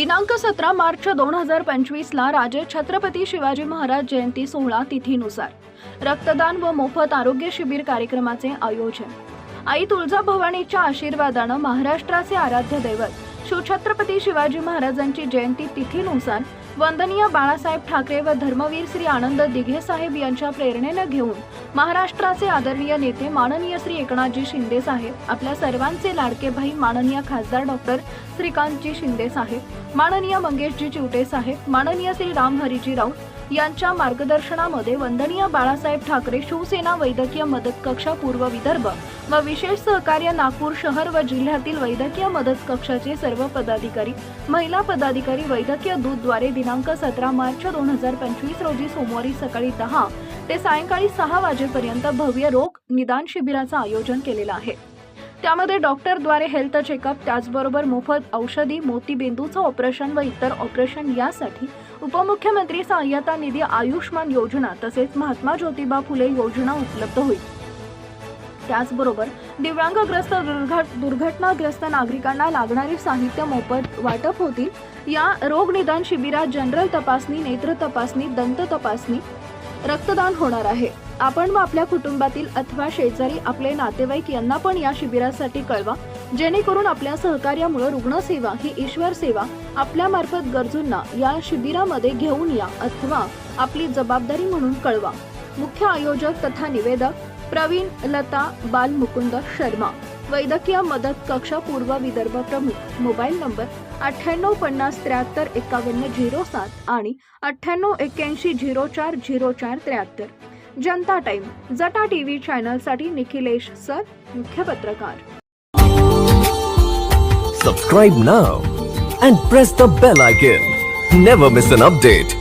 दिनांक सतरा मार्च दोन हजार पंचवीसला राजे छत्रपती शिवाजी महाराज जयंती सोहळा तिथीनुसार. रक्तदान व मोफत आरोग्य शिबिर कार्यक्रमाचे आयोजन. आई तुळजा भवानीच्या आशीर्वादानं महाराष्ट्राचे आराध्य दैवत शिवछत्रपती शिवाजी महाराजांची जयंती तिथीनुसार वंदनीय बाळासाहेब ठाकरे व धर्मवीर श्री आनंद दिघे साहेब यांच्या प्रेरणेनं घेऊन महाराष्ट्राचे आदरणीय नेते माननीय श्री एकनाथजी शिंदे साहेब आपल्या सर्वांचे लाडके भाई माननीय खासदार डॉक्टर श्रीकांतजी शिंदे साहेब माननीय मंगेशजी चिवटे साहेब माननीय श्री रामहरीजी राऊत यांच्या मार्गदर्शनामध्ये वंदनीय बाळासाहेब ठाकरे शिवसेना वैद्यकीय मदत कक्ष पूर्व विदर्भ व विशेष सहकार्य नागपूर शहर व जिल्ह्यातील वैद्यकीय मदत कक्षाचे सर्व पदाधिकारी महिला पदाधिकारी वैद्यकीय दूतद्वारे दिनांक सतरा मार्च दोन हजार पंचवीस रोजी सोमवारी सकाळी दहा ते सायंकाळी सहा वाजेपर्यंत भव्य रोग निदान शिबिराचं आयोजन केलेलं आहे. त्यामध्ये डॉक्टरद्वारे हेल्थ चेकअप त्याचबरोबर मोफत औषधी मोतीबिंदूचं ऑपरेशन व इतर ऑपरेशन यासाठी उपमुख्यमंत्री सहाय्यता निधी आयुष्मान योजना तसेच महात्मा ज्योतिबा फुले योजना उपलब्ध होईल. त्याचबरोबर दिव्यांगग्रस्त दुर्घट दुर्घटनाग्रस्त नागरिकांना लागणारी साहित्य मोफत वाटप होतील. या रोग निदान शिबिरात जनरल तपासणी नेत्र तपासणी दंत तपासणी रक्तदान होणार आहे. आपण व आपल्या कुटुंबातील अथवा शेजारी आपले नातेवाईक यांना पण या शिबिरासाठी कळवा. जेणेकरून आपल्या सहकार्यामुळे रुग्णसेवा ही ईश्वर सेवा आपल्या मार्फत गरजूंना या शिबिरामध्ये घेऊन या अथवा आपली जबाबदारी म्हणून कळवा. मुख्य आयोजक तथा निवेदक प्रवीण लता बाल मुकुंद शर्मा. वैद्यकीय मदत कक्ष पूर्व विदर्भ प्रमुख मोबाईल नंबर अठ्ठ्याण्णव पन्नास त्र्याहत्तर एकावन्न झिरो सात आणि अठ्ठ्याण्णव एक्क्याऐंशी झिरो चार झिरो चार त्र्याहत्तर. जनता टाइम जटा टीव्ही चॅनल निखिलेश सर मुख्य पत्रकार। Subscribe now and press the bell icon never miss an update